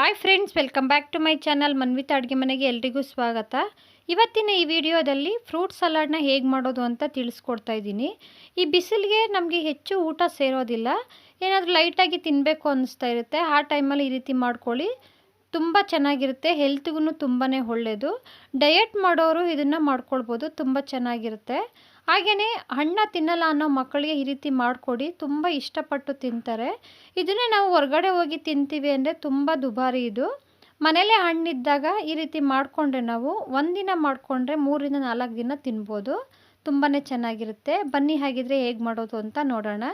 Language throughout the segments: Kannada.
Hi friends welcome back to my channel Manvita ಅಡುಗೆ ಮನೆಗೆ ಎಲ್ರಿಗೂ ಸ್ವಾಗತ. ಇವತ್ತಿನ ಈ ವಿಡಿಯೋದಲ್ಲಿ ಫ್ರೂಟ್ ಸಲಾಡ್ನ ಹೇಗೆ ಮಾಡೋದು ಅಂತ ತಿಳಿಸ್ಕೊಡ್ತಾ ಇದ್ದೀನಿ. ಈ ಬಿಸಿಲಿಗೆ ನಮಗೆ ಹೆಚ್ಚು ಊಟ ಸೇರೋದಿಲ್ಲ. ಏನಾದರೂ ಲೈಟಾಗಿ ತಿನ್ನಬೇಕು ಅನ್ನಿಸ್ತಾ ಇರುತ್ತೆ. ಆ ಟೈಮಲ್ಲಿ ಈ ರೀತಿ ಮಾಡ್ಕೊಳ್ಳಿ. ತುಂಬ ಚೆನ್ನಾಗಿರುತ್ತೆ. ಹೆಲ್ತ್ಗೂ ತುಂಬಾ ಒಳ್ಳೆಯದು ಡಯಟ್ ಮಾಡೋರು ಇದನ್ನು ಮಾಡ್ಕೊಳ್ಬೋದು. ತುಂಬ ಚೆನ್ನಾಗಿರುತ್ತೆ. ಹಾಗೆಯೇ ಹಣ್ಣ ತಿನ್ನಲ್ಲ ಅನ್ನೋ ಮಕ್ಕಳಿಗೆ ಈ ರೀತಿ ಮಾಡಿಕೊಡಿ, ತುಂಬ ಇಷ್ಟಪಟ್ಟು ತಿಂತಾರೆ. ಇದನ್ನೇ ನಾವು ಹೊರಗಡೆ ಹೋಗಿ ತಿಂತೀವಿ ಅಂದರೆ ತುಂಬ ದುಬಾರಿ ಇದು. ಮನೆಯಲ್ಲೇ ಹಣ್ಣಿದ್ದಾಗ ಈ ರೀತಿ ಮಾಡಿಕೊಂಡ್ರೆ ನಾವು ಒಂದಿನ ಮಾಡಿಕೊಂಡ್ರೆ ಮೂರಿಂದ ನಾಲ್ಕು ದಿನ ತಿನ್ಬೋದು. ತುಂಬಾ ಚೆನ್ನಾಗಿರುತ್ತೆ. ಬನ್ನಿ ಹಾಗಿದ್ರೆ ಹೇಗೆ ಮಾಡೋದು ಅಂತ ನೋಡೋಣ.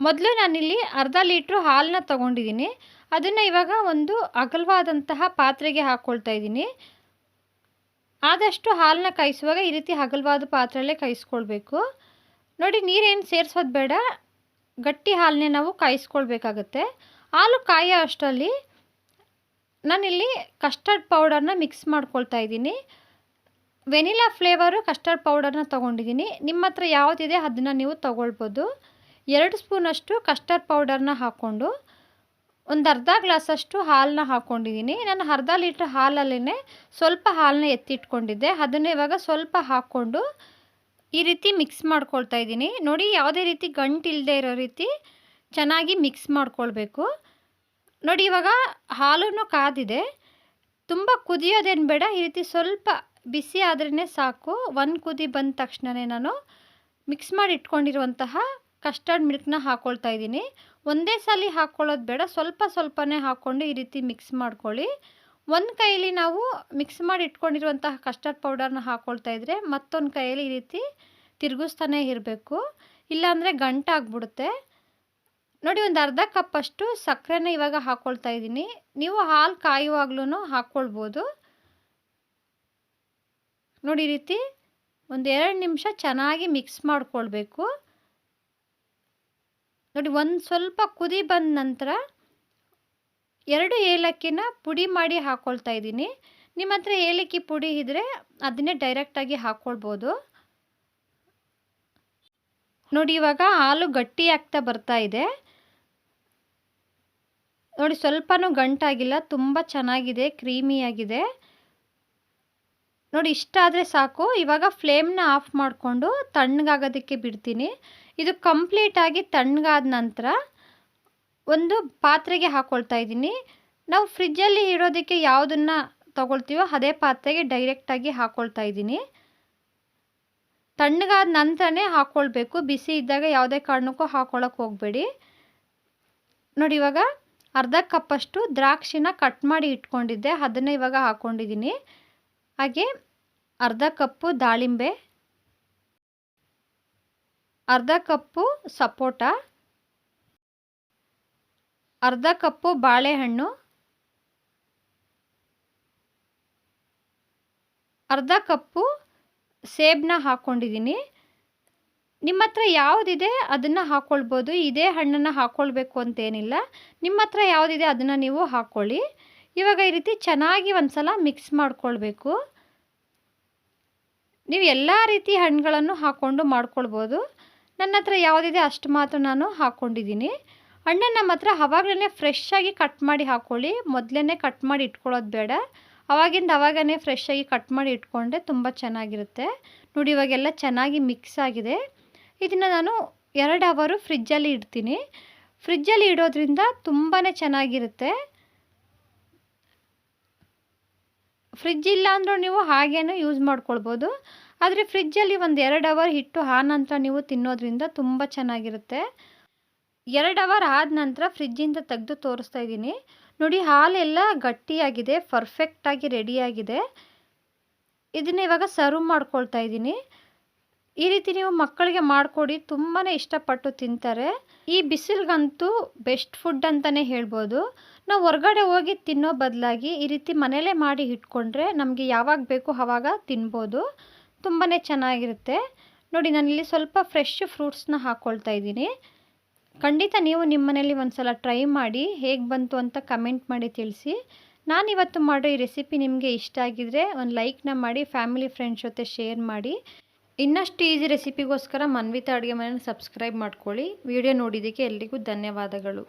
ಮೊದಲು ನಾನಿಲ್ಲಿ ಅರ್ಧ ಲೀಟ್ರು ಹಾಲನ್ನ ತೊಗೊಂಡಿದ್ದೀನಿ. ಅದನ್ನು ಇವಾಗ ಒಂದು ಅಗಲವಾದಂತಹ ಪಾತ್ರೆಗೆ ಹಾಕ್ಕೊಳ್ತಾ ಇದ್ದೀನಿ. ಆದಷ್ಟು ಹಾಲನ್ನ ಕಾಯಿಸುವಾಗ ಈ ರೀತಿ ಹಗಲವಾದ ಪಾತ್ರೆಯಲ್ಲೇ ಕಾಯಿಸ್ಕೊಳ್ಬೇಕು. ನೋಡಿ, ನೀರೇನು ಸೇರಿಸೋದು ಬೇಡ. ಗಟ್ಟಿ ಹಾಲನ್ನೇ ನಾವು ಕಾಯಿಸ್ಕೊಳ್ಬೇಕಾಗತ್ತೆ. ಹಾಲು ಕಾಯೋ ಅಷ್ಟರಲ್ಲಿ ನಾನಿಲ್ಲಿ ಕಸ್ಟರ್ಡ್ ಪೌಡರ್ನ ಮಿಕ್ಸ್ ಮಾಡ್ಕೊಳ್ತಾ ಇದ್ದೀನಿ. ವೆನಿಲಾ ಫ್ಲೇವರು ಕಸ್ಟರ್ಡ್ ಪೌಡರ್ನ ತೊಗೊಂಡಿದ್ದೀನಿ. ನಿಮ್ಮ ಹತ್ರ ಯಾವುದಿದೆ ಅದನ್ನು ನೀವು ತೊಗೊಳ್ಬೋದು. ಎರಡು ಸ್ಪೂನಷ್ಟು ಕಸ್ಟರ್ಡ್ ಪೌಡರ್ನ ಹಾಕ್ಕೊಂಡು ಒಂದು ಅರ್ಧ ಗ್ಲಾಸಷ್ಟು ಹಾಲನ್ನ ಹಾಕ್ಕೊಂಡಿದ್ದೀನಿ ನಾನು ಅರ್ಧ ಲೀಟ್ರ್ ಹಾಲಲ್ಲೇ ಸ್ವಲ್ಪ ಹಾಲನ್ನ ಎತ್ತಿಟ್ಕೊಂಡಿದ್ದೆ. ಅದನ್ನು ಇವಾಗ ಸ್ವಲ್ಪ ಹಾಕ್ಕೊಂಡು ಈ ರೀತಿ ಮಿಕ್ಸ್ ಮಾಡ್ಕೊಳ್ತಾ ಇದ್ದೀನಿ. ನೋಡಿ, ಯಾವುದೇ ರೀತಿ ಗಂಟು ಇಲ್ಲದೆ ಇರೋ ರೀತಿ ಚೆನ್ನಾಗಿ ಮಿಕ್ಸ್ ಮಾಡ್ಕೊಳ್ಬೇಕು. ನೋಡಿ, ಇವಾಗ ಹಾಲು ಕಾದಿದೆ. ತುಂಬ ಕುದಿಯೋದೇನು ಬೇಡ. ಈ ರೀತಿ ಸ್ವಲ್ಪ ಬಿಸಿ ಆದ್ರೇ ಸಾಕು. ಒಂದು ಕುದಿ ಬಂದ ತಕ್ಷಣವೇ ನಾನು ಮಿಕ್ಸ್ ಮಾಡಿ ಇಟ್ಕೊಂಡಿರುವಂತಹ ಕಸ್ಟರ್ಡ್ ಮಿಲ್ಕ್ನ ಹಾಕ್ಕೊಳ್ತಾ ಇದ್ದೀನಿ. ಒಂದೇ ಸಲ ಹಾಕ್ಕೊಳ್ಳೋದು ಬೇಡ, ಸ್ವಲ್ಪ ಸ್ವಲ್ಪನೇ ಹಾಕ್ಕೊಂಡು ಈ ರೀತಿ ಮಿಕ್ಸ್ ಮಾಡ್ಕೊಳ್ಳಿ. ಒಂದು ಕೈಯಲ್ಲಿ ನಾವು ಮಿಕ್ಸ್ ಮಾಡಿ ಇಟ್ಕೊಂಡಿರುವಂತಹ ಕಸ್ಟರ್ಡ್ ಪೌಡರ್ನ ಹಾಕ್ಕೊಳ್ತಾ ಇದ್ದರೆ ಮತ್ತೊಂದು ಕೈಯಲ್ಲಿ ಈ ರೀತಿ ತಿರುಗಿಸ್ತಾನೇ ಇರಬೇಕು. ಇಲ್ಲಾಂದರೆ ಗಂಟಾಗ್ಬಿಡುತ್ತೆ ನೋಡಿ, ಒಂದು ಅರ್ಧ ಕಪ್ಪಷ್ಟು ಸಕ್ಕರೆನ ಇವಾಗ ಹಾಕ್ಕೊಳ್ತಾ ಇದ್ದೀನಿ. ನೀವು ಹಾಲು ಕಾಯುವಾಗ್ಲೂ ಹಾಕ್ಕೊಳ್ಬೋದು ನೋಡಿ, ಈ ರೀತಿ ಒಂದು ಎರಡು ನಿಮಿಷ ಚೆನ್ನಾಗಿ ಮಿಕ್ಸ್ ಮಾಡ್ಕೊಳ್ಬೇಕು. ನೋಡಿ, ಒಂದು ಸ್ವಲ್ಪ ಕುದಿ ಬಂದ ನಂತರ ಎರಡು ಏಲಕ್ಕಿನ ಪುಡಿ ಮಾಡಿ ಹಾಕ್ಕೊಳ್ತಾ ಇದ್ದೀನಿ. ನಿಮ್ಮ ಹತ್ರ ಏಲಕ್ಕಿ ಪುಡಿ ಇದ್ದರೆ ಅದನ್ನೇ ಡೈರೆಕ್ಟಾಗಿ ಹಾಕ್ಕೊಳ್ಬೋದು ನೋಡಿ, ಇವಾಗ ಹಾಲು ಗಟ್ಟಿ ಆಗ್ತಾ ಬರ್ತಾ ಇದೆ. ನೋಡಿ, ಸ್ವಲ್ಪನೂ ಗಂಟಾಗಿಲ್ಲ, ತುಂಬ ಚೆನ್ನಾಗಿದೆ, ಕ್ರೀಮಿಯಾಗಿದೆ. ನೋಡಿ, ಇಷ್ಟ ಆದರೆ ಸಾಕು. ಇವಾಗ ಫ್ಲೇಮ್ನ ಆಫ್ ಮಾಡಿಕೊಂಡು ತಣ್ಣಗಾಗೋದಕ್ಕೆ ಬಿಡ್ತೀನಿ. ಇದು ಕಂಪ್ಲೀಟಾಗಿ ತಣ್ಣಗಾದ ನಂತರ ಒಂದು ಪಾತ್ರೆಗೆ ಹಾಕ್ಕೊಳ್ತಾ ಇದ್ದೀನಿ. ನಾವು ಫ್ರಿಜ್ಜಲ್ಲಿ ಇಡೋದಕ್ಕೆ ಯಾವುದನ್ನು ತಗೊಳ್ತೀವೋ ಅದೇ ಪಾತ್ರೆಗೆ ಡೈರೆಕ್ಟಾಗಿ ಹಾಕ್ಕೊಳ್ತಾ ಇದ್ದೀನಿ. ತಣ್ಣಗಾದ ನಂತರನೇ ಹಾಕ್ಕೊಳ್ಬೇಕು ಬಿಸಿ ಇದ್ದಾಗ ಯಾವುದೇ ಕಾರಣಕ್ಕೂ ಹಾಕ್ಕೊಳಕ್ಕೆ ಹೋಗಬೇಡಿ. ನೋಡಿ, ಇವಾಗ ಅರ್ಧ ಕಪ್ಪಷ್ಟು ದ್ರಾಕ್ಷಿನ ಕಟ್ ಮಾಡಿ ಇಟ್ಕೊಂಡಿದ್ದೆ. ಅದನ್ನು ಇವಾಗ ಹಾಕ್ಕೊಂಡಿದ್ದೀನಿ ಹಾಗೆ ಅರ್ಧ ಕಪ್ಪು ದಾಳಿಂಬೆ, ಅರ್ಧ ಕಪ್ಪು ಸಪೋಟ, ಅರ್ಧ ಕಪ್ಪು ಬಾಳೆಹಣ್ಣು, ಅರ್ಧ ಕಪ್ಪು ಸೇಬನ್ನ ಹಾಕ್ಕೊಂಡಿದ್ದೀನಿ ನಿಮ್ಮ ಹತ್ರ ಯಾವುದಿದೆ ಅದನ್ನು ಹಾಕ್ಕೊಳ್ಬೋದು ಇದೇ ಹಣ್ಣನ್ನು ಹಾಕ್ಕೊಳ್ಬೇಕು ಅಂತೇನಿಲ್ಲ. ನಿಮ್ಮ ಹತ್ರ ಯಾವುದಿದೆ ಅದನ್ನು ನೀವು ಹಾಕ್ಕೊಳ್ಳಿ ಇವಾಗ ಈ ರೀತಿ ಚೆನ್ನಾಗಿ ಒಂದು ಸಲ ಮಿಕ್ಸ್ ಮಾಡ್ಕೊಳ್ಬೇಕು. ನೀವು ಎಲ್ಲ ರೀತಿ ಹಣ್ಣುಗಳನ್ನು ಹಾಕ್ಕೊಂಡು ಮಾಡ್ಕೊಳ್ಬೋದು. ನನ್ನ ಹತ್ರ ಯಾವುದಿದೆ ಅಷ್ಟು ಮಾತ್ರ ನಾನು ಹಾಕ್ಕೊಂಡಿದ್ದೀನಿ ಹಣ್ಣನ್ನು ನಮ್ಮ ಹತ್ರ ಅವಾಗಲೇ ಫ್ರೆಶ್ಶಾಗಿ ಕಟ್ ಮಾಡಿ ಹಾಕ್ಕೊಳ್ಳಿ ಮೊದಲೇ ಕಟ್ ಮಾಡಿ ಇಟ್ಕೊಳ್ಳೋದು ಬೇಡ. ಅವಾಗಿಂದ ಅವಾಗನೇ ಫ್ರೆಶ್ಶಾಗಿ ಕಟ್ ಮಾಡಿ ಇಟ್ಕೊಂಡ್ರೆ ತುಂಬ ಚೆನ್ನಾಗಿರುತ್ತೆ. ನೋಡಿ ಇವಾಗೆಲ್ಲ ಚೆನ್ನಾಗಿ ಮಿಕ್ಸ್ ಆಗಿದೆ. ಇದನ್ನು ನಾನು ಎರಡು ಅವರು ಫ್ರಿಜ್ಜಲ್ಲಿ ಇಡ್ತೀನಿ. ಫ್ರಿಜ್ಜಲ್ಲಿ ಇಡೋದ್ರಿಂದ ತುಂಬಾ ಚೆನ್ನಾಗಿರುತ್ತೆ. ಫ್ರಿಜ್ ಇಲ್ಲ ಅಂದರೂ ನೀವು ಹಾಗೇನೂ ಯೂಸ್ ಮಾಡ್ಕೊಳ್ಬೋದು. ಆದರೆ ಫ್ರಿಜ್ಜಲ್ಲಿ ಒಂದು ಎರಡು ಅವರ್ ಹಿಟ್ಟು ಆ ನಂತರ ನೀವು ತಿನ್ನೋದ್ರಿಂದ ತುಂಬ ಚೆನ್ನಾಗಿರುತ್ತೆ. ಎರಡು ಅವರ್ ಆದ ನಂತರ ಫ್ರಿಜ್ಜಿಂದ ತೆಗೆದು ತೋರಿಸ್ತಾ ಇದ್ದೀನಿ. ನೋಡಿ, ಹಾಲೆಲ್ಲ ಗಟ್ಟಿಯಾಗಿದೆ ಪರ್ಫೆಕ್ಟಾಗಿ ರೆಡಿಯಾಗಿದೆ ಇದನ್ನ ಇವಾಗ ಸರ್ವ್ ಮಾಡ್ಕೊಳ್ತಾ ಇದ್ದೀನಿ. ಈ ರೀತಿ ನೀವು ಮಕ್ಕಳಿಗೆ ಮಾಡಿಕೊಡಿ ತುಂಬಾ ಇಷ್ಟಪಟ್ಟು ತಿಂತಾರೆ. ಈ ಬಿಸಿಲಿಗಂತೂ ಬೆಸ್ಟ್ ಫುಡ್ ಅಂತಲೇ ಹೇಳ್ಬೋದು. ನಾವು ಹೊರಗಡೆ ಹೋಗಿ ತಿನ್ನೋ ಬದಲಾಗಿ ಈ ರೀತಿ ಮನೇಲೇ ಮಾಡಿ ಇಟ್ಕೊಂಡ್ರೆ ನಮಗೆ ಯಾವಾಗ ಬೇಕು ಆವಾಗ ತಿನ್ಬೋದು. ತುಂಬಾ ಚೆನ್ನಾಗಿರುತ್ತೆ. ನೋಡಿ, ನಾನಿಲ್ಲಿ ಸ್ವಲ್ಪ ಫ್ರೆಶ್ ಫ್ರೂಟ್ಸ್ನ ಹಾಕ್ಕೊಳ್ತಾ ಇದ್ದೀನಿ. ಖಂಡಿತ ನೀವು ನಿಮ್ಮ ಮನೇಲಿ ಒಂದು ಸಲ ಟ್ರೈ ಮಾಡಿ ಹೇಗೆ ಬಂತು ಅಂತ ಕಮೆಂಟ್ ಮಾಡಿ ತಿಳಿಸಿ. ನಾನಿವತ್ತು ಮಾಡೋ ಈ ರೆಸಿಪಿ ನಿಮಗೆ ಇಷ್ಟ ಆಗಿದರೆ ಒಂದು ಲೈಕ್ನ ಮಾಡಿ ಫ್ಯಾಮಿಲಿ ಫ್ರೆಂಡ್ಸ್ ಜೊತೆ ಶೇರ್ ಮಾಡಿ. ಇನ್ನಷ್ಟು ಈಸಿ ರೆಸಿಪಿಗೋಸ್ಕರ ಮನ್ವಿತ ಅಡುಗೆ ಮನೆಯನ್ನು ಸಬ್ಸ್ಕ್ರೈಬ್ ಮಾಡ್ಕೊಳ್ಳಿ. ವಿಡಿಯೋ ನೋಡಿದ್ದಕ್ಕೆ ಎಲ್ರಿಗೂ ಧನ್ಯವಾದಗಳು.